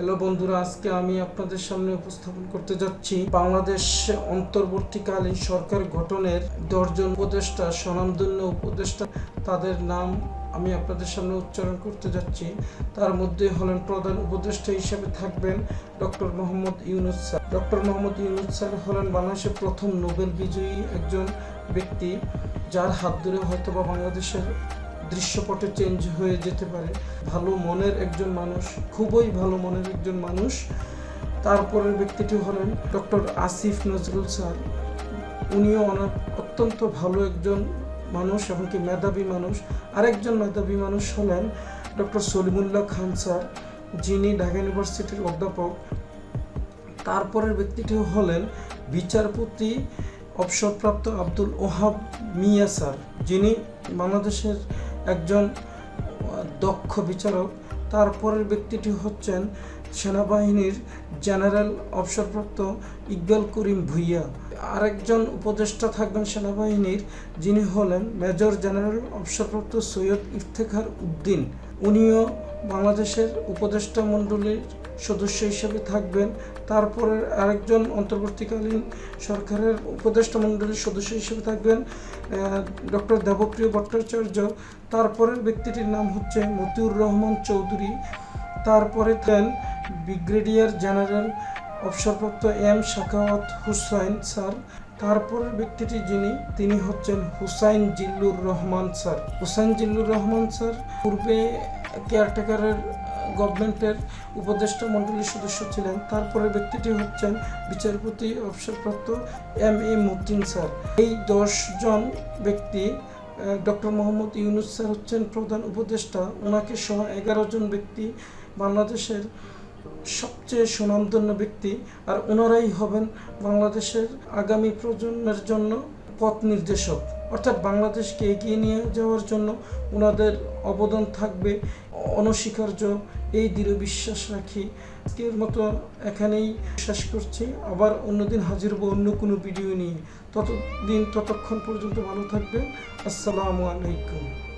Hello বন্ধুরা, আজকে আমি আপনাদের সামনে উপস্থাপন করতে যাচ্ছি বাংলাদেশ অন্তর্বর্তীকালীন সরকার গঠনের দশজন উপদেষ্টা, স্বনামধন্য উপদেষ্টা। তাদের নাম আমি আপনাদের সামনে উচ্চারণ করতে যাচ্ছি। তার মধ্যে হলেন প্রধান উপদেষ্টা হিসেবে থাকবেন doctor Mohammad Yunus sir. Doctor Mohammad Yunus sir হলেন বাংলাদেশের প্রথম নোবেল বিজয়ী একজন ব্যক্তি, যার হাত ধরে হয়তো বা বাংলাদেশের দৃশ্যপটে চেঞ্জ হয়ে যেতে পারে। ভালো মনের একজন মানুষ, খুবই ভালো মনের একজন মানুষ। তারপরের ব্যক্তিটি হলেন ডক্টর আসিফ নজরুল স্যার। উনিও অনেক অত্যন্ত ভালো একজন মানুষ এমনকি মেধাবী মানুষ। আরেকজন মেধাবী মানুষ হলেন ডক্টর সলিমুল্লাহ খান স্যার, যিনি ঢাকা ইউনিভার্সিটির অধ্যাপক। তারপরের ব্যক্তিটি হলেন বিচারপতি অবসরপ্রাপ্ত আব্দুল ওহাব মিয়া স্যার, যিনি বাংলাদেশের একজন দক্ষ বিচারক। তারপরের ব্যক্তিটি হচ্ছেন সেনাবাহিনীর জেনারেল অবসরপ্রাপ্ত ইকবাল করিম ভুইয়া। আরেকজন উপদেষ্টা থাকবেন সেনাবাহিনীর, যিনি হলেন মেজর জেনারেল অবসরপ্রাপ্ত সৈয়দ ইফতেখার উদ্দিন। উনিও বাংলাদেশের উপদেষ্টা মণ্ডলীর সদস্য হিসেবে থাকবেন। তারপরে আরেকজন অন্তর্বর্তীকালীন সরকারের উপদেষ্টা মণ্ডলীর সদস্য হিসেবে থাকবেন ডক্টর দেবপ্রিয় ভট্টাচার্য। তারপরের ব্যক্তিটির নাম হচ্ছে মতিউর রহমান চৌধুরী। তারপরে দেন ব্রিগেডিয়ার জেনারেল অবসরপ্রাপ্ত এম শাখাওয়াত হুসাইন স্যার। তারপরের ব্যক্তিটি যিনি, তিনি হচ্ছেন হুসাইন জিল্লুর রহমান স্যার। হুসাইন জিল্লুর রহমান স্যার পূর্বে কেয়ারটেকারের গভর্নমেন্টের উপদেষ্টা মণ্ডলীর সদস্য ছিলেন। তারপরে ব্যক্তিটি হচ্ছেন বিচারপতি অবসরপ্রাপ্ত এম এ মতিন স্যার। এই দশজন ব্যক্তি ডক্টর মোহাম্মদ ইউনুস স্যার হচ্ছেন প্রধান উপদেষ্টা। ওনাকে সহ এগারো জন ব্যক্তি বাংলাদেশের সবচেয়ে সুনামধন্য ব্যক্তি আর ওনারাই হবেন বাংলাদেশের আগামী প্রজন্মের জন্য পথ নির্দেশক। অর্থাৎ বাংলাদেশকে এগিয়ে নিয়ে যাওয়ার জন্য ওনাদের অবদান থাকবে, অনস্বীকার্য এই দৃঢ় বিশ্বাস রাখি। আজকের মতো এখানেই শেষ করছি। আবার অন্যদিন হাজির হব অন্য কোনো ভিডিও নিয়ে। ততদিন, ততক্ষণ পর্যন্ত ভালো থাকবেন। আসসালামু আলাইকুম।